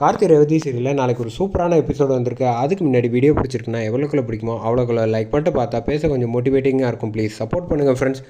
கார்த்தி ரேவதி சீரியலில் நாளைக்கு ஒரு சூப்பரான எபிசோடு வந்திருக்கு. அதுக்கு முன்னாடி வீடியோ பிடிச்சிருக்குன்னா எவ்வளோக்குள்ள பிடிக்குமோ அவ்வளோக்குள்ள லைக் பண்ணிட்டு பார்த்தா பேச கொஞ்சம் மோட்டிவேட்டிங்காக இருக்கும். ப்ளீஸ் சப்போர்ட் பண்ணுங்கள் ஃப்ரெண்ட்ஸ்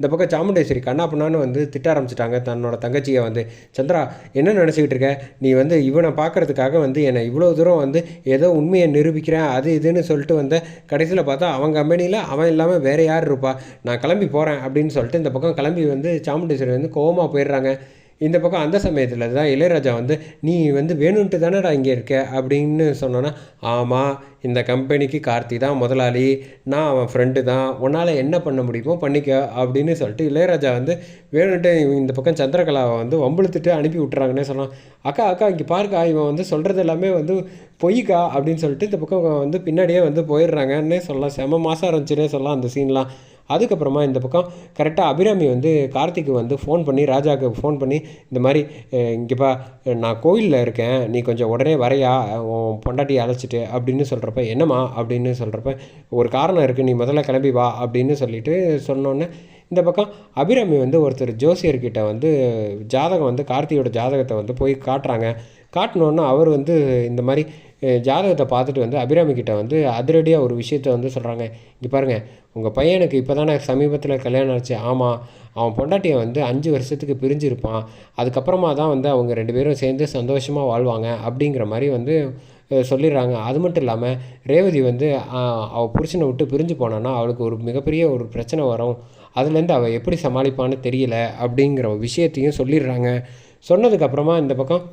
இந்த பக்கம் சாமுண்டேஸ்வரி கண்ணா பண்ணான்னு வந்து திட்ட ஆரம்பிச்சிட்டாங்க. தன்னோட தங்கச்சியை வந்து சந்திரா என்ன நினச்சிக்கிட்டு இருக்க? நீ வந்து இவனை பார்க்கறதுக்காக வந்து என்னை இவ்வளோ தூரம் வந்து ஏதோ உண்மையை நிரூபிக்கிறேன். அது இதுன்னு சொல்லிட்டு வந்த கடைசியில் பார்த்தா அவன் கம்பெனியில் அவன் இல்லாமல் வேறு யார் இருப்பா? நான் கிளம்பி போகிறேன் அப்படின்னு சொல்லிட்டு இந்த பக்கம் கிளம்பி வந்து சாமுண்டேஸ்வரி வந்து கோவமாக போயிடுறாங்க. இந்த பக்கம் அந்த சமயத்தில் தான் இளையராஜா வந்து நீ வந்து வேணுன்ட்டு தானடா இங்கே இருக்க? அப்படின்னு சொன்னோன்னா ஆமாம் இந்த கம்பெனிக்கு கார்த்தி தான் முதலாளி. நான் அவன் ஃப்ரெண்டு தான். உன்னால் என்ன பண்ண முடியுமோ பண்ணிக்க அப்படின்னு சொல்லிட்டு இளையராஜா வந்து வேணுன்ட்டு இந்த பக்கம் சந்திரகலாவை வந்து வம்புழுத்துட்டு அனுப்பி விட்டுறாங்கன்னே சொன்னான். அக்கா அக்கா இங்கே பாருக்கா இவன் வந்து சொல்கிறது எல்லாமே வந்து பொய்க்கா? அப்படின்னு சொல்லிட்டு இந்த பக்கம் வந்து பின்னாடியே வந்து போயிடுறாங்கன்னே சொல்லலாம். செம மாதம் இருந்துச்சுன்னே சொல்லலாம் அந்த சீன்லாம் அதுக்கப்புறமா இந்த பக்கம் கரெக்டாக அபிராமி வந்து கார்த்திக்கு வந்து ஃபோன் பண்ணி ராஜாவுக்கு ஃபோன் பண்ணி இந்த மாதிரி இங்கேப்பா நான் கோயிலில் இருக்கேன். நீ கொஞ்சம் உடனே வரையா. உன் பொண்டாட்டியை அழைச்சிட்டு அப்படின்னு சொல்கிறப்ப என்னம்மா? அப்படின்னு சொல்கிறப்ப ஒரு காரணம் இருக்குது நீ முதல்ல கிளம்பி வா அப்படின்னு சொல்லிட்டு சொன்னோன்னே இந்த பக்கம் அபிராமி வந்து ஒருத்தர் ஜோசியர்கிட்ட வந்து ஜாதகம் வந்து கார்த்தியோட ஜாதகத்தை வந்து போய் காட்டுறாங்க. காட்டினோன்னே அவர் வந்து இந்த மாதிரி ஜாதகத்தை பார்த்துட்டு வந்து அபிராமிகிட்டே வந்து அதிரடியாக ஒரு விஷயத்த வந்து சொல்கிறாங்க இங்கே பாருங்கள் உங்கள் பையனுக்கு இப்போ தானே சமீபத்தில் கல்யாணம் ஆச்சு. ஆமாம் அவன் பொண்டாட்டியை வந்து அஞ்சு வருஷத்துக்கு பிரிஞ்சிருப்பான். அதுக்கப்புறமா தான் வந்து அவங்க ரெண்டு பேரும் சேர்ந்து சந்தோஷமாக வாழ்வாங்க அப்படிங்கிற மாதிரி வந்து சொல்லிடுறாங்க. அது மட்டும் இல்லாமல் ரேவதி வந்து அவள் புருஷனை விட்டு பிரிஞ்சு போனான்னா அவளுக்கு ஒரு மிகப்பெரிய ஒரு பிரச்சனை வரும். அதுலேருந்து அவள் எப்படி சமாளிப்பான்னு தெரியல அப்படிங்கிற விஷயத்தையும் சொல்லிடுறாங்க. சொன்னதுக்கப்புறமா இந்த பக்கம்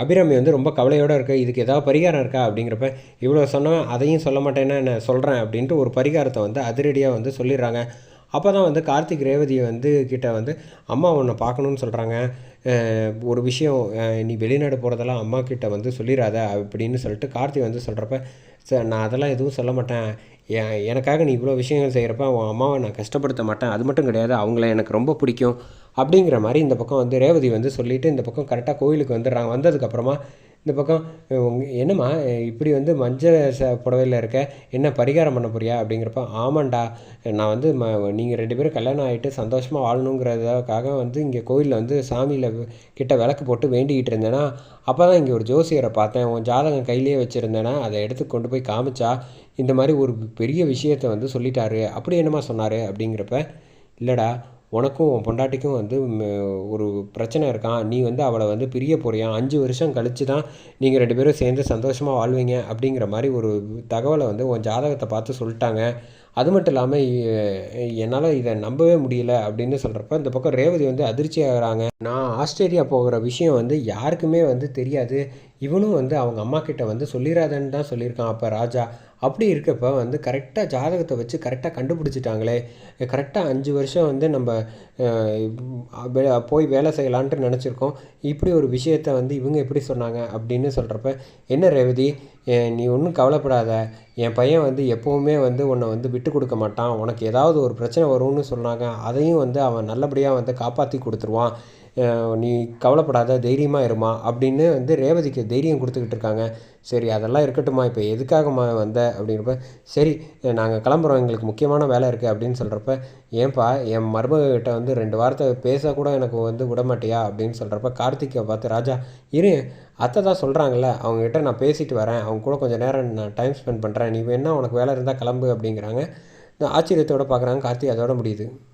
அபிராமி வந்து ரொம்ப கவலையோடு இருக்க. இதுக்கு ஏதாவது பரிகாரம் இருக்கா அப்படிங்கிறப்ப இவ்வளோ சொன்னவன் அதையும் சொல்ல மாட்டேன்னா நான் சொல்கிறேன் அப்படின்ட்டு ஒரு பரிகாரத்தை வந்து அதிரடியாக வந்து சொல்லிடுறாங்க. அப்போ தான் வந்து கார்த்திக் ரேவதியை வந்து கிட்ட வந்து அம்மா உன்னை பார்க்கணுன்னு சொல்கிறாங்க ஒரு விஷயம் நீ வெளிநாடு போகிறதெல்லாம் அம்மா கிட்ட வந்து சொல்லிடாத அப்படின்னு சொல்லிட்டு கார்த்திக் வந்து சொல்கிறப்ப சார் நான் அதெல்லாம் எதுவும் சொல்ல மாட்டேன். எனக்காக நீ இவ்வளோ விஷயங்கள் செய்கிறப்ப உன் அம்மாவை நான் கஷ்டப்படுத்த மாட்டேன். அது மட்டும் கிடையாது அவங்கள எனக்கு ரொம்ப பிடிக்கும் அப்படிங்கிற மாதிரி இந்த பக்கம் வந்து ரேவதி வந்து சொல்லிவிட்டு இந்த பக்கம் கரெக்டாக கோயிலுக்கு வந்துடுறாங்க. வந்ததுக்கப்புறமா இந்த பக்கம் என்னம்மா இப்படி வந்து மஞ்சள் ச புடவையில் இருக்க என்ன பரிகாரம் பண்ண போறியா? அப்படிங்கிறப்ப ஆமாண்டா நான் வந்து ம நீங்கள் ரெண்டு பேரும் கல்யாணம் ஆகிட்டு சந்தோஷமாக வாழணுங்கிறதுக்காக வந்து இங்கே கோயிலில் வந்து சாமியில் கிட்ட விளக்கு போட்டு வேண்டிக்கிட்டு இருந்தேன்னா அப்போ தான் இங்கே ஒரு ஜோசியரை பார்த்தேன். உன் ஜாதகம் கையிலேயே வச்சுருந்தேன்னா அதை எடுத்து கொண்டு போய் காமிச்சா இந்த மாதிரி ஒரு பெரிய விஷயத்தை வந்து சொல்லிட்டாரு. அப்படி என்னம்மா சொன்னார்? அப்படிங்கிறப்ப இல்லைடா உனக்கும் உன் பொண்டாட்டிக்கும் வந்து ஒரு பிரச்சனை இருக்கான் நீ வந்து அவளை வந்து பிரிய போறியா? அஞ்சு வருஷம் கழித்து தான் நீங்கள் ரெண்டு பேரும் சேர்ந்து சந்தோஷமாக வாழ்வீங்க அப்படிங்கிற மாதிரி ஒரு தகவலை வந்து உன் ஜாதகத்தை பார்த்து சொல்லிட்டாங்க. அது மட்டும் இல்லாமல் என்னால் இதை நம்பவே முடியல அப்படின்னு சொல்கிறப்ப இந்த பக்கம் ரேவதி வந்து அதிர்ச்சி ஆகிறாங்க. நான் ஆஸ்திரேலியா போகிற விஷயம் வந்து யாருக்குமே வந்து தெரியாது. இவனும் வந்து அவங்க அம்மா கிட்ட வந்து சொல்லிடாதன்னு தான் சொல்லியிருக்கான். அப்போ ராஜா அப்படி இருக்கப்போ வந்து கரெக்டாக ஜாதகத்தை வச்சு கரெக்டாக கண்டுபிடிச்சிட்டாங்களே. கரெக்டாக அஞ்சு வருஷம் வந்து நம்ம போய் வேலை செய்யலான்ட்டு நினச்சிருக்கோம். இப்படி ஒரு விஷயத்த வந்து இவங்க எப்படி சொன்னாங்க அப்படின்னு சொல்கிறப்ப என்ன ரேவதி? நீ ஒன்றும் கவலைப்படாத. என் பையன் வந்து எப்போவுமே வந்து உன்னை வந்து விட்டு கொடுக்க மாட்டான். உனக்கு ஏதாவது ஒரு பிரச்சனை வரும்னு சொன்னாங்க. அதையும் வந்து அவன் நல்லபடியாக வந்து காப்பாற்றி கொடுத்துருவான். நீ கவலைப்படாத தைரியமாக இருமா அப்படின்னு வந்து ரேவதிக்கு தைரியம் கொடுத்துக்கிட்டு இருக்காங்க. சரி அதெல்லாம் இருக்கட்டுமா இப்போ எதுக்காகம்மா வந்த அப்படின்றப்ப சரி நாங்கள் கிளம்புறோம் எங்களுக்கு முக்கியமான வேலை இருக்குது அப்படின்னு சொல்கிறப்ப ஏன்பா என் மருமகிட்ட வந்து ரெண்டு வாரத்தை கூட எனக்கு வந்து விட மாட்டியா அப்படின்னு சொல்கிறப்ப கார்த்திகை பார்த்து ராஜா இரு அத்தை தான் சொல்கிறாங்கல்ல அவங்ககிட்ட நான் பேசிட்டு வரேன் அவங்க கூட கொஞ்சம் நேரம் நான் டைம் ஸ்பெண்ட் பண்ணுறேன் நீ வேணா உனக்கு வேலை இருந்தால் கிளம்பு அப்படிங்கிறாங்க. ஆச்சரியத்தோடு பார்க்குறாங்க கார்த்திகை அதோட முடியுது.